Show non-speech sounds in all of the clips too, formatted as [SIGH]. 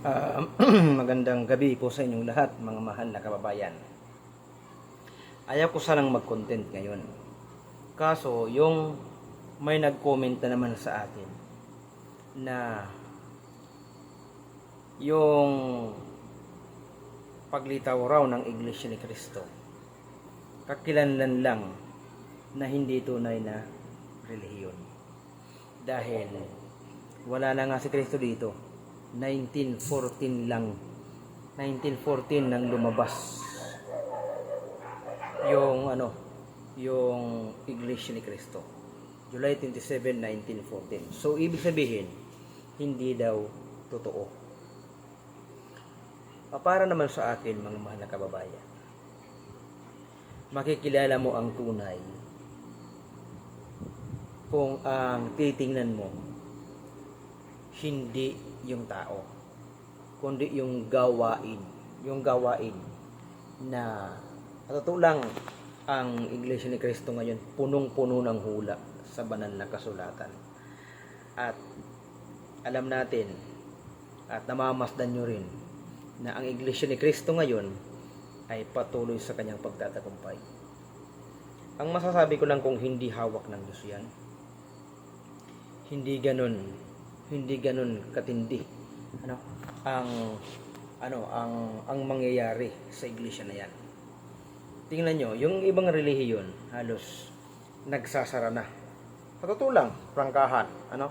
Ah, [CLEARS THROAT] magandang gabi po sa inyong lahat, mga mahal na kababayan. Ayaw ko sanang mag-content ngayon. Kaso, yung may nag-comment na naman sa atin na yung paglitaw raw ng Iglesia ni Cristo kakilanlan lang na hindi tunay na relihiyon. Dahil wala na nga si Kristo dito 1914 lang. 1914 nang lumabas. Yung ano yung Iglesia ni Cristo. July 27, 1914 so ibig sabihin hindi daw totoo. Para naman sa akin mga mahal na kababayan makikilala mo ang tunay. Kung ang titingnan mo hindi yung tao kundi yung gawain yung gawain na totoo lang ang Iglesia ni Cristo ngayon punong-puno ng hula sa banal na kasulatan. At alam natin at namamasdan nyo rin na ang Iglesia ni Cristo ngayon ay patuloy sa kanyang pagtatagumpay. Ang masasabi ko lang kung hindi hawak ng Diyos yan hindi ganun hindi ganun katindi. Ano? Ang ano ang ang mangyayari sa iglesia na yan. Tingnan nyo yung ibang relihiyon halos nagsasara na. Sa totoo lang prangkahan ano?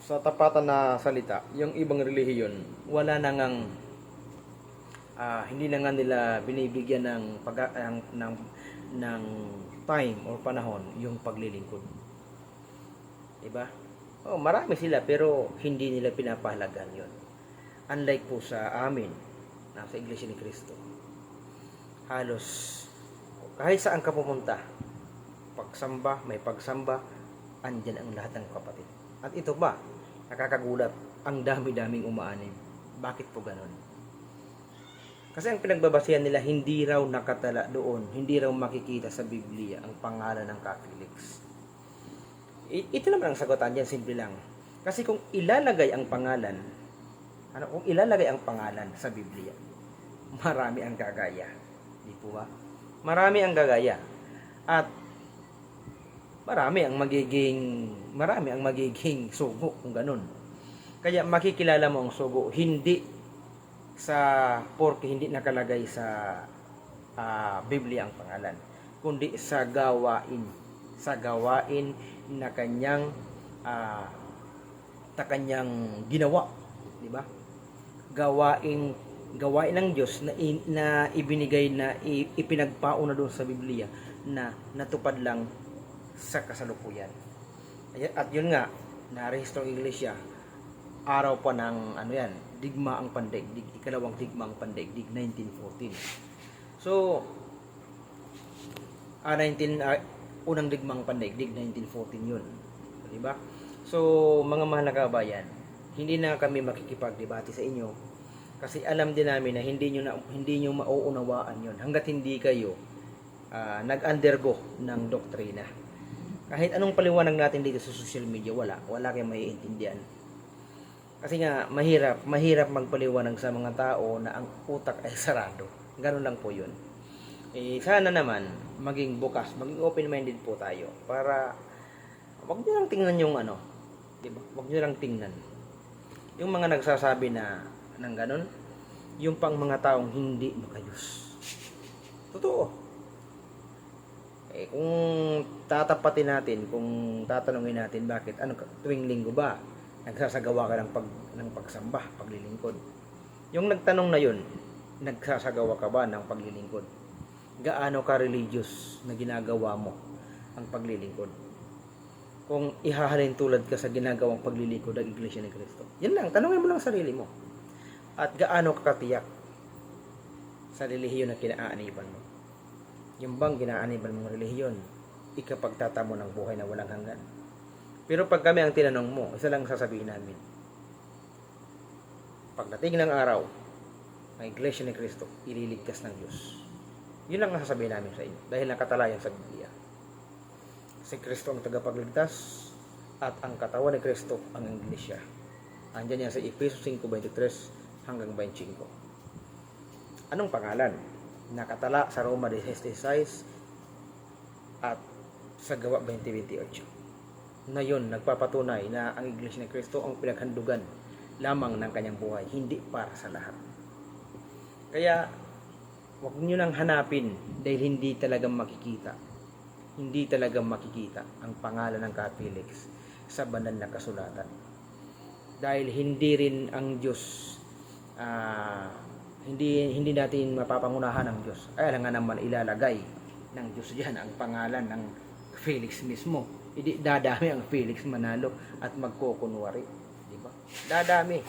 Sa tapatan na salita yung ibang relihiyon wala na ngang ah, hindi na nga nila binibigyan ng pag ng, ng ng time or panahon yung paglilingkod. Diba Oh, marami sila pero hindi nila pinapahalagan yon. Unlike po sa amin, nasa Iglesia ni Cristo. Halos kahit saan ka pumunta, pagsamba, may pagsamba, andyan ang lahat ng kapatid. At ito ba, nakakagulat, ang dami-daming umaanim. Bakit po ganon? Kasi ang pinagbabasihan nila, hindi raw nakatala doon, hindi raw makikita sa Biblia ang pangalan ng Catholics. Ito naman ang sagutan dyan, simple lang. Kasi kung ilalagay ang pangalan, ano, kung ilalagay ang pangalan sa Biblia, marami ang gagaya. Di po ba? Marami ang gagaya. At marami ang magiging marami ang magiging sugo kung ganun. Kaya makikilala mo ang sugo hindi sa porke hindi nakalagay sa ah, Biblia ang pangalan, kundi sa gawain sa gawain na kanyang ah, na kanyang ginawa, di ba? Gawain gawain ng Diyos na, in- na ibinigay na ipinagpauna doon sa Biblia na natupad lang sa kasalukuyan. At yun nga, narehistro ang Iglesia, araw pa ng ano yan, digma ang pandaigdig, ikalawang digma ang pandaigdig, 1914. So, ah, 19, ah, unang digmang pandaigdig 1914 yun. Di ba? So, mga mahal na kabayan, hindi na kami makikipagdebate sa inyo kasi alam din namin na hindi nyo, na, hindi nyo mauunawaan yun hanggat hindi kayo ah, nag-undergo ng doktrina. Kahit anong paliwanag natin dito sa social media, wala. Wala kayong maiintindihan. Kasi nga, mahirap, mahirap magpaliwanag sa mga tao na ang utak ay sarado. Ganun lang po yun. Eh, sana naman, maging bukas, maging open-minded po tayo para wag nyo lang tingnan yung ano, di ba? Wag nyo lang tingnan. Yung mga nagsasabi na ng ganun, yung pang mga taong hindi makayos. Totoo. Eh, kung tatapatin natin, kung tatanungin natin bakit, ano, tuwing linggo ba, nagsasagawa ka ng, pag, ng pagsamba, paglilingkod. Yung nagtanong na yun, nagsasagawa ka ba ng paglilingkod? Gaano ka religious na ginagawa mo ang paglilingkod? Kung ihahalin tulad ka sa ginagawang paglilingkod ng Iglesia ni Cristo. Yan lang, tanongin mo lang ang sarili mo. At gaano ka katiyak sa relihiyon na kinaaniban mo? Yung bang ginaaniban mong relihiyon, ikapagtata mo ng buhay na walang hanggan. Pero pag kami ang tinanong mo, isa lang sasabihin namin. Pagdating ng araw, ang Iglesia ni Cristo, ililigtas ng Diyos. Yun lang ang sasabihin namin sa inyo. Dahil nakatalayan sa Biblia. Si Kristo ang tagapagligtas at ang katawan ni Kristo ang Iglesia. Andyan yan sa Efesos 5.23 hanggang 25. Anong pangalan? Nakatala sa Roma 16.6 at sa Gawa 20.28. Na yun, nagpapatunay na ang Iglesia ni Kristo ang pinaghandugan lamang ng kanyang buhay, hindi para sa lahat. Kaya, wag nyo nang hanapin dahil hindi talaga makikita. Hindi talaga makikita ang pangalan ng Catholics sa banal na kasulatan. Dahil hindi rin ang Diyos ah, hindi hindi natin mapapangunahan ng Diyos. Ay nga naman ilalagay ng Diyos diyan ang pangalan ng Felix mismo. Hindi dadami ang Felix manalo at magkukunwari, di ba? Dadami.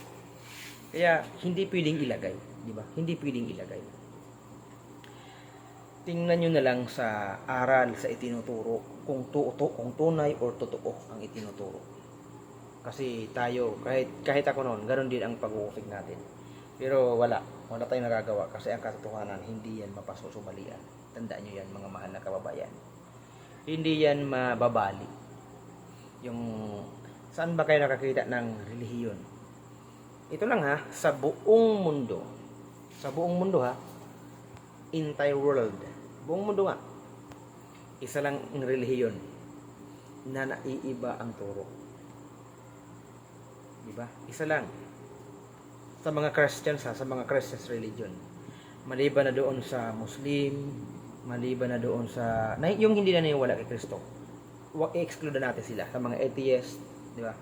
Kaya hindi pwedeng ilagay, di ba? Hindi pwedeng ilagay. Tingnan nyo na lang sa aral sa itinuturo kung tuto, kung tunay or totoo ang itinuturo. Kasi tayo, kahit kahit ako noon, ganoon din ang pag-uusig natin. Pero wala, wala tayong nagagawa kasi ang katotohanan hindi yan mapasusumalian. Tandaan nyo yan mga mahal na kababayan. Hindi yan mababali. Yung saan ba kayo nakakita ng relihiyon? Ito lang ha, sa buong mundo. Sa buong mundo ha, entire world. Buong mundo nga. Isa lang ang relihiyon na naiiba ang turo. Diba? Isa lang. Sa mga Christians ha, sa mga Christians religion. Maliban na doon sa Muslim, maliban na doon sa na, yung hindi na naniwala kay Kristo. Wa exclude natin sila sa mga atheist, di ba?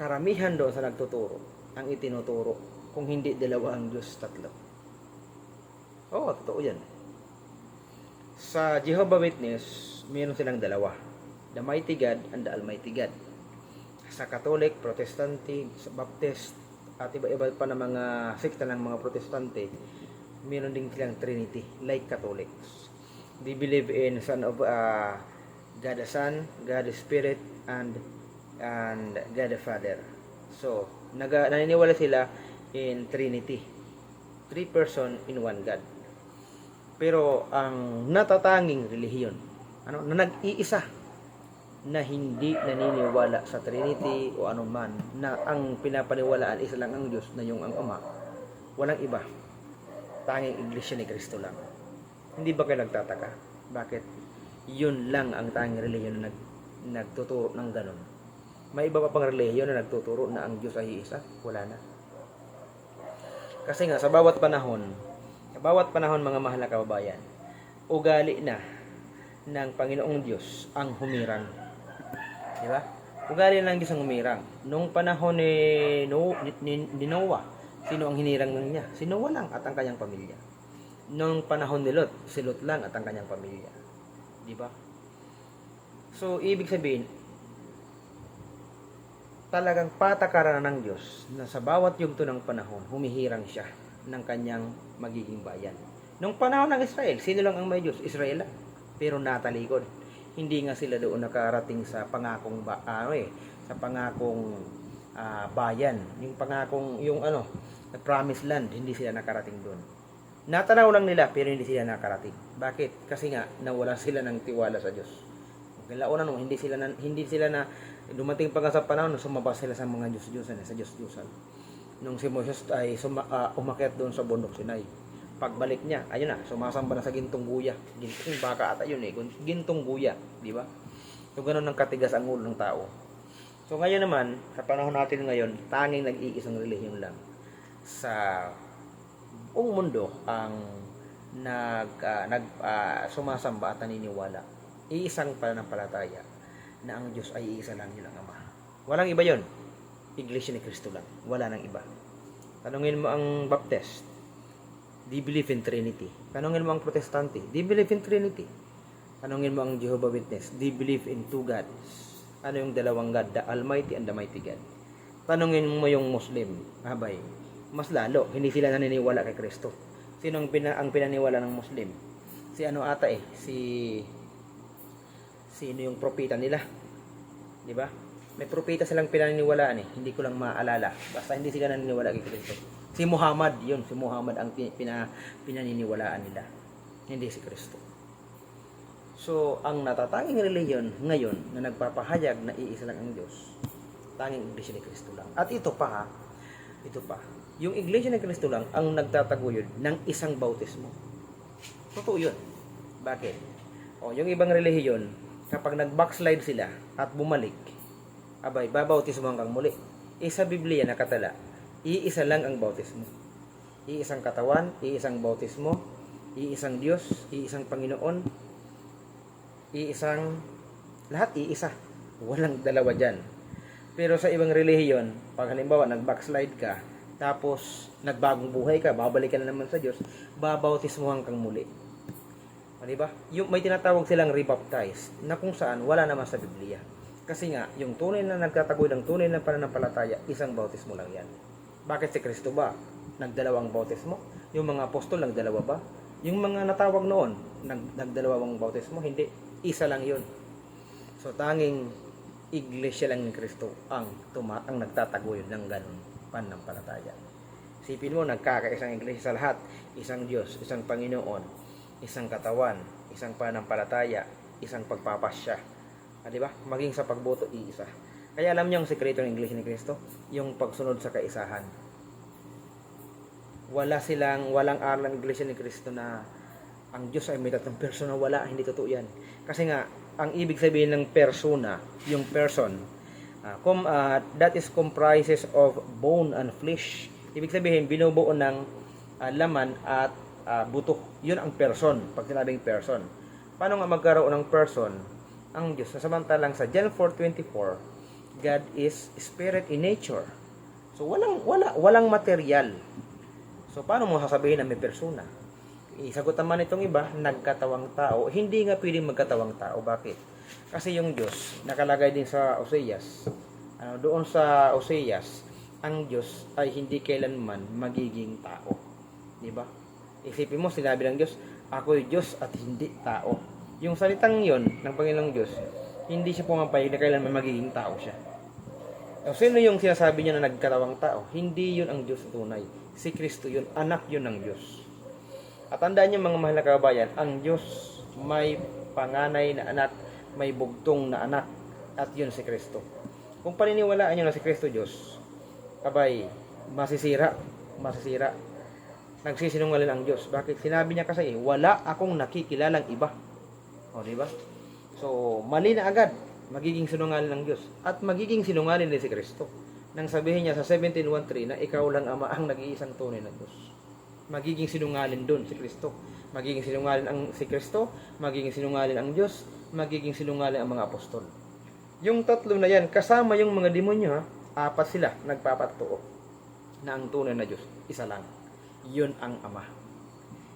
Karamihan doon sa nagtuturo, ang itinuturo, kung hindi dalawa ang Diyos, tatlo. Oo, totoo yan. Sa Jehovah Witness, meron silang dalawa. The Mighty God and the Almighty God. Sa Catholic, Protestante, sa Baptist, at iba-iba pa na mga sekta ng mga Protestante, meron din silang Trinity, like Catholics. They believe in Son of uh, God the Son, God the Spirit, and and God the Father. So, naga, naniniwala sila in Trinity. Three person in one God. Pero ang natatanging relihiyon, ano, na nag-iisa na hindi naniniwala sa Trinity o anuman na ang pinapaniwalaan isa lang ang Diyos na yung ang Ama, walang iba. Tanging Iglesia ni Kristo lang. Hindi ba kayo nagtataka? Bakit? Yun lang ang tanging relihiyon na nag, nagtuturo ng ganun. May iba pa pang relihiyon na nagtuturo na ang Diyos ay isa? Wala na. Kasi nga, sa bawat panahon, bawat panahon mga mahal na kababayan, ugali na ng Panginoong Diyos ang humirang. Di ba? Ugali na ng Diyos ang humirang. Nung panahon ni, no, ni, ni, Noah, sino ang hinirang ng niya? Si Noah lang at ang kanyang pamilya. Nung panahon ni Lot, si Lot lang at ang kanyang pamilya. Di ba? So, ibig sabihin, talagang patakaran ng Diyos na sa bawat yugto ng panahon, humihirang siya ng kanyang magiging bayan. Nung panahon ng Israel, sino lang ang may Diyos? Israel lang. Pero natalikod. Hindi nga sila doon nakarating sa pangakong ba, ano eh, sa pangakong ah, bayan. Yung pangakong, yung ano, the promised land, hindi sila nakarating doon. Natanaw lang nila, pero hindi sila nakarating. Bakit? Kasi nga, nawala [LAUGHS] sila ng tiwala sa Diyos. Kailangan no, hindi sila na, hindi sila na dumating pa sa panahon na sumabas sila sa mga Diyos-Diyosan, sa Diyos-Diyosan. Nung si Moses ay suma, ah, umakyat doon sa bundok Sinai. Pagbalik niya, ayun na, sumasamba na sa gintong guya. Gintong baka ata yun eh, gintong guya, di ba? So ganun ang katigas ang ulo ng tao. So ngayon naman, sa panahon natin ngayon, tanging nag-iisang relihiyon lang sa buong mundo ang nag ah, nag ah, sumasamba at naniniwala iisang pananampalataya na ang Diyos ay iisa lang yun ang Ama. Walang iba yon. Iglesia ni Kristo lang. Wala nang iba. Tanungin mo ang Baptist, they believe in Trinity. Tanungin mo ang Protestante, they believe in Trinity. Tanungin mo ang Jehovah Witness, they believe in two gods. Ano yung dalawang God, the Almighty and the Mighty God. Tanungin mo yung Muslim, abay, mas lalo, hindi sila naniniwala kay Kristo. Sino ang, pina, ang pinaniwala ng Muslim? Si ano ata eh, si sino yung propeta nila. 'Di ba? May propeta silang pinaniniwalaan eh. Hindi ko lang maalala. Basta hindi sila naniniwala kay Kristo. Si Muhammad, yun. Si Muhammad ang pin- pina, pinaniniwalaan nila. Hindi si Kristo. So, ang natatanging reliyon ngayon na nagpapahayag na iisa lang ang Diyos, tanging Iglesia ni Kristo lang. At ito pa ha, ito pa, yung Iglesia ng Kristo lang ang nagtataguyod ng isang bautismo. Totoo yun. Bakit? O, yung ibang relihiyon, kapag nag-backslide sila at bumalik, abay, babautismo hanggang muli. Eh, sa Biblia nakatala, iisa lang ang bautismo. Iisang katawan, iisang bautismo, iisang Diyos, iisang Panginoon, iisang, lahat iisa. Walang dalawa dyan. Pero sa ibang relihiyon, pag halimbawa nag-backslide ka, tapos nagbagong buhay ka, babalik ka na naman sa Diyos, babautismohan kang muli. O, di ba? Yung may tinatawag silang rebaptize na kung saan wala naman sa Biblia. Kasi nga, yung tunay na nagtatagoy ng tunay na pananampalataya, isang bautismo lang yan. Bakit si Kristo ba? Nagdalawang bautismo? Yung mga apostol, nagdalawa ba? Yung mga natawag noon, nag, nagdalawang bautismo? Hindi. Isa lang yun. So, tanging iglesia lang ni Kristo ang, tuma, ang nagtatagoy ng ganun pananampalataya. Isipin mo, nagkakaisang iglesia sa lahat. Isang Diyos, isang Panginoon, isang katawan, isang pananampalataya, isang pagpapasya. Ah, di ba? Maging sa pagboto, iisa. Kaya alam niyo ang sekreto ng iglesia ni Kristo? Yung pagsunod sa kaisahan. Wala silang, walang aral ng iglesia ni Kristo na ang Diyos ay may tatlong persona. Wala, hindi totoo yan. Kasi nga, ang ibig sabihin ng persona, yung person, ah, com, ah, that is comprises of bone and flesh. Ibig sabihin, binubuo ng ah, laman at ah, buto. Yun ang person, pag sinabing person. Paano nga magkaroon ng person? Ang Diyos, samantalang sa John 4.24, God is spirit in nature. So, walang, wala, walang material. So, paano mo sasabihin na may persona? Isagot naman itong iba, nagkatawang tao. Hindi nga pwedeng magkatawang tao. Bakit? Kasi yung Diyos, nakalagay din sa Oseas. Ano, doon sa Oseas, ang Diyos ay hindi kailanman magiging tao. Di ba? Isipin mo, sinabi ng Diyos, ako'y Diyos at hindi tao. Yung salitang yon ng Panginoong Diyos, hindi siya pumapayag na kailanman magiging tao siya. O, sino yung sinasabi niya na nagkatawang tao? Hindi yun ang Diyos tunay. Si Kristo yun, anak yun ng Diyos. At tandaan niyo mga mahal na kababayan, ang Diyos may panganay na anak, may bugtong na anak, at yun si Kristo. Kung paniniwalaan niyo na si Kristo Diyos, abay, masisira, masisira. Nagsisinungaling ang Diyos. Bakit? Sinabi niya kasi, wala akong nakikilalang iba. O, di ba? So, mali na agad, magiging sinungaling ng Diyos. At magiging sinungaling din si Kristo. Nang sabihin niya sa 17.13 na ikaw lang ama ang nag-iisang tunay na Diyos magiging sinungaling doon si Kristo. Magiging sinungaling ang si Kristo, magiging sinungaling ang Diyos, magiging sinungaling ang mga apostol. Yung tatlo na yan, kasama yung mga demonyo, ha? apat sila nagpapatuo na ang tunay na Diyos, isa lang. Yun ang Ama.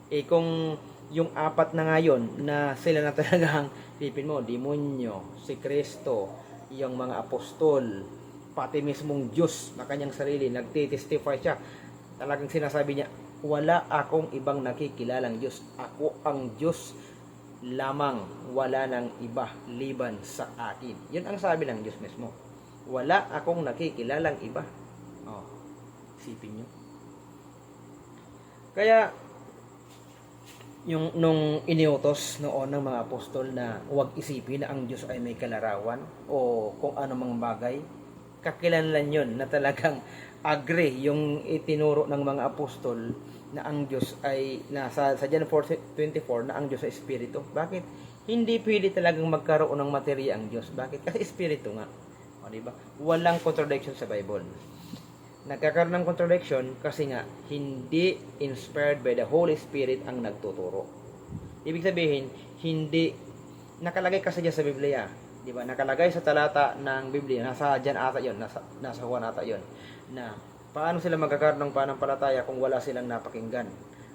Eh kung yung apat na ngayon na sila na talagang [LAUGHS] tipin mo, demonyo, si Kristo, yung mga apostol, pati mismong Diyos na kanyang sarili, nagtitestify siya, talagang sinasabi niya, wala akong ibang nakikilalang Diyos. Ako ang Diyos lamang. Wala nang iba liban sa akin. Yun ang sabi ng Diyos mismo. Wala akong nakikilalang iba. Oh, isipin nyo. Kaya, yung nung iniutos noon ng mga apostol na huwag isipin na ang Diyos ay may kalarawan o kung ano mang bagay, kakilanlan yun na talagang [LAUGHS] agree yung itinuro ng mga apostol na ang Diyos ay nasa sa John 4:24 na ang Diyos ay espiritu. Bakit? Hindi pwede talagang magkaroon ng materya ang Diyos. Bakit? Kasi espiritu nga. O, di ba? Walang contradiction sa Bible. Nagkakaroon ng contradiction kasi nga hindi inspired by the Holy Spirit ang nagtuturo. Ibig sabihin, hindi nakalagay kasi dyan sa Biblia. Di ba? Nakalagay sa talata ng Biblia, nasa dyan ata yon nasa, nasa Juan ata yon na paano sila magkakaroon ng panampalataya kung wala silang napakinggan?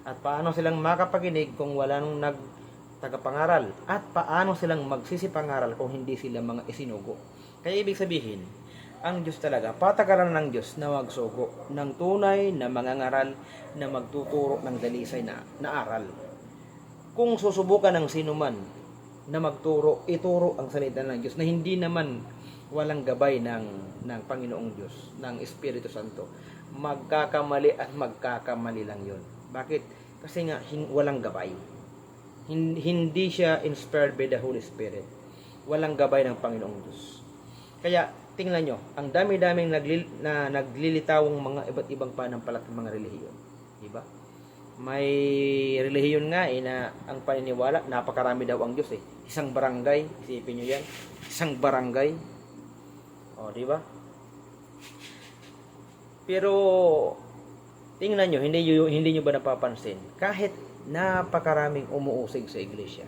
At paano silang makapaginig kung wala nung nag tagapangaral? At paano silang magsisipangaral kung hindi sila mga isinugo? Kaya ibig sabihin, ang Diyos talaga, patakaran ng Diyos na magsugo ng tunay na mangangaral na magtuturo ng dalisay na, na aral. Kung susubukan ng sino man na magturo, ituro ang salita ng Diyos na hindi naman walang gabay ng, ng Panginoong Diyos, ng Espiritu Santo, magkakamali at magkakamali lang yon. Bakit? Kasi nga, hin- walang gabay. Hin- hindi siya inspired by the Holy Spirit. Walang gabay ng Panginoong Diyos. Kaya, tingnan nyo, ang dami-daming naglil, na naglilitawang mga iba't ibang panampalatang mga relihiyon. Diba? May relihiyon nga eh, na ang paniniwala, napakarami daw ang Diyos eh. Isang barangay, isipin nyo yan. Isang barangay. O, di ba? Pero, tingnan nyo, hindi nyo, hindi nyo ba napapansin? Kahit napakaraming umuusig sa iglesia,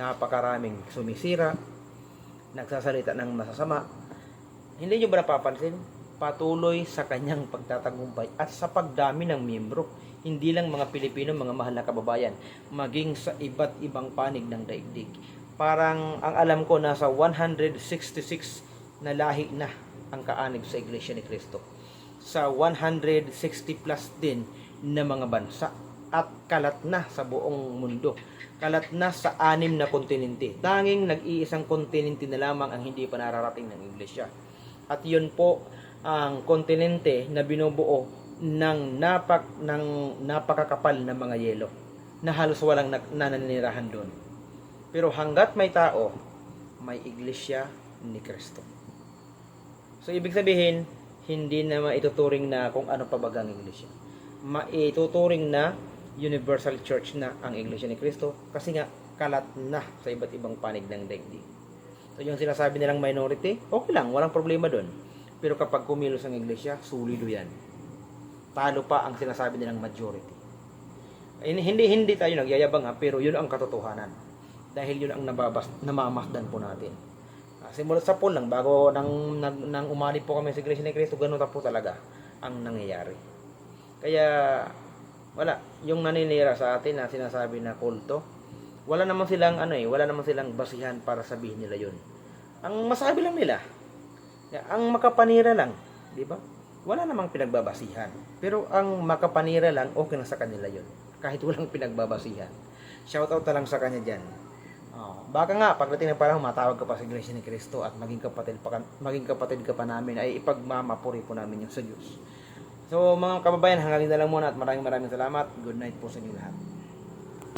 napakaraming sumisira, nagsasalita ng masasama, hindi nyo ba napapansin? Patuloy sa kanyang pagtatagumpay at sa pagdami ng miyembro. Hindi lang mga Pilipino, mga mahal na kababayan, maging sa iba't ibang panig ng daigdig. Parang ang alam ko nasa 166 na lahi na ang kaanib sa Iglesia ni Cristo. Sa 160 plus din na mga bansa at kalat na sa buong mundo. Kalat na sa anim na kontinente. Tanging nag-iisang kontinente na lamang ang hindi pa nararating ng Iglesia. At yun po ang kontinente na binubuo ng napak ng napakakapal na mga yelo na halos walang na, nananirahan doon. Pero hanggat may tao, may iglesia ni Kristo. So ibig sabihin, hindi na maituturing na kung ano pa bagang iglesia. Maituturing na universal church na ang iglesia ni Kristo kasi nga kalat na sa iba't ibang panig ng daigdig. So yung sinasabi nilang minority, okay lang, walang problema doon. Pero kapag kumilos ang iglesia, sulido yan. Talo pa ang sinasabi nilang majority. Hindi hindi tayo nagyayabang ha, pero yun ang katotohanan. Dahil yun ang nababas, namamasdan po natin. Ah, Simulat sa pool lang, bago nang, nang, nang umani po kami sa Iglesia ni Cristo, ganun po talaga ang nangyayari. Kaya, wala, yung naninira sa atin na sinasabi na kulto, wala naman silang ano eh, wala naman silang basihan para sabihin nila yun. Ang masabi lang nila, ang makapanira lang, di ba? Wala namang pinagbabasihan. Pero ang makapanira lang, okay na sa kanila yun. Kahit walang pinagbabasihan. Shoutout na lang sa kanya dyan. Oh, baka nga, pagdating ng parang matawag ka pa sa Iglesia ni Cristo at maging kapatid, pa, maging kapatid ka pa namin, ay ipagmamapuri po namin yung sa Diyos. So mga kababayan, hanggang dito lang muna at maraming maraming salamat. Good night po sa inyo lahat.